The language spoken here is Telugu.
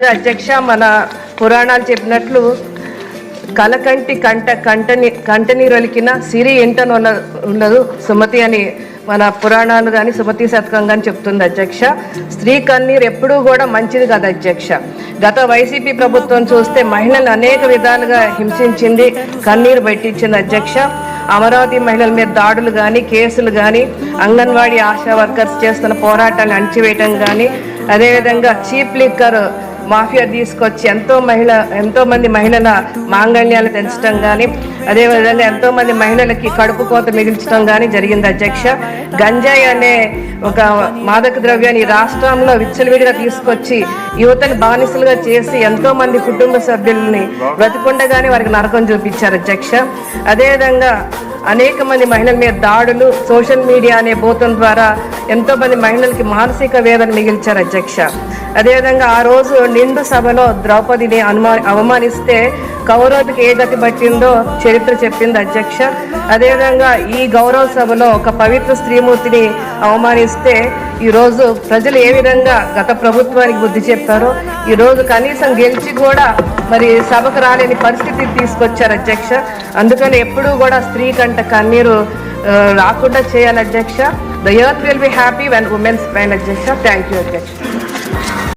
అధ్యక్ష మన పురాణాలు చెప్పినట్లు కలకంటి కంట కంటని కంటనీరొలికిన సిరి ఇంటను ఉన్న- ఉండదు సుమతి అని మన పురాణాలు కానీ సుమతి శతకం కానీ చెప్తుంది అధ్యక్ష. స్త్రీ కన్నీరు ఎప్పుడూ కూడా మంచిది కాదు అధ్యక్ష. గత వైసీపీ ప్రభుత్వం చూస్తే మహిళలను అనేక విధాలుగా హింసించింది కన్నీరు పెట్టించింది అధ్యక్ష. అమరావతి మహిళల మీద దాడులు కానీ కేసులు కానీ అంగన్వాడీ ఆశా వర్కర్స్ చేస్తున్న పోరాటాన్ని అణచివేయటం కానీ అదేవిధంగా చీప్ లిక్కర్ మాఫియా తీసుకొచ్చి ఎంతో మహిళ ఎంతో మంది మహిళల మాంగళ్యాలు పెంచడం కానీ అదేవిధంగా ఎంతో మంది మహిళలకి కడుపు కోత మిగిల్చడం కానీ జరిగింది అధ్యక్ష. గంజాయి అనే ఒక మాదక ద్రవ్యాన్ని రాష్ట్రంలో విచ్చలవిడిగా తీసుకొచ్చి యువతని బానిసలుగా చేసి ఎంతో మంది కుటుంబ సభ్యుల్ని బ్రతికుండగానే వారికి నరకం చూపించారు అధ్యక్ష. అదేవిధంగా అనేక మంది మహిళల మీద దాడులు సోషల్ మీడియా అనే భూతం ద్వారా ఎంతో మంది మహిళలకి మానసిక వేదన మిగిల్చారు అధ్యక్ష. అదేవిధంగా ఆ రోజు నిండు సభలో ద్రౌపదిని అనుమా అవమానిస్తే కౌరవుడికి ఏ గతి పట్టిందో చరిత్ర చెప్పింది అధ్యక్ష. అదేవిధంగా ఈ గౌరవ సభలో ఒక పవిత్ర స్త్రీమూర్తిని అవమానిస్తే ఈరోజు ప్రజలు ఏ విధంగా గత ప్రభుత్వానికి బుద్ధి చెప్పారో ఈరోజు కనీసం గెలిచి కూడా మరి సభకు రాలేని పరిస్థితి తీసుకొచ్చారు అధ్యక్ష. అందుకని ఎప్పుడూ కూడా స్త్రీ కంటే కన్నీరు రాకుండా చేయాలి అధ్యక్ష. The earth will be happy when womens పైన అధ్యక్ష. థ్యాంక్ యూ అధ్యక్ష.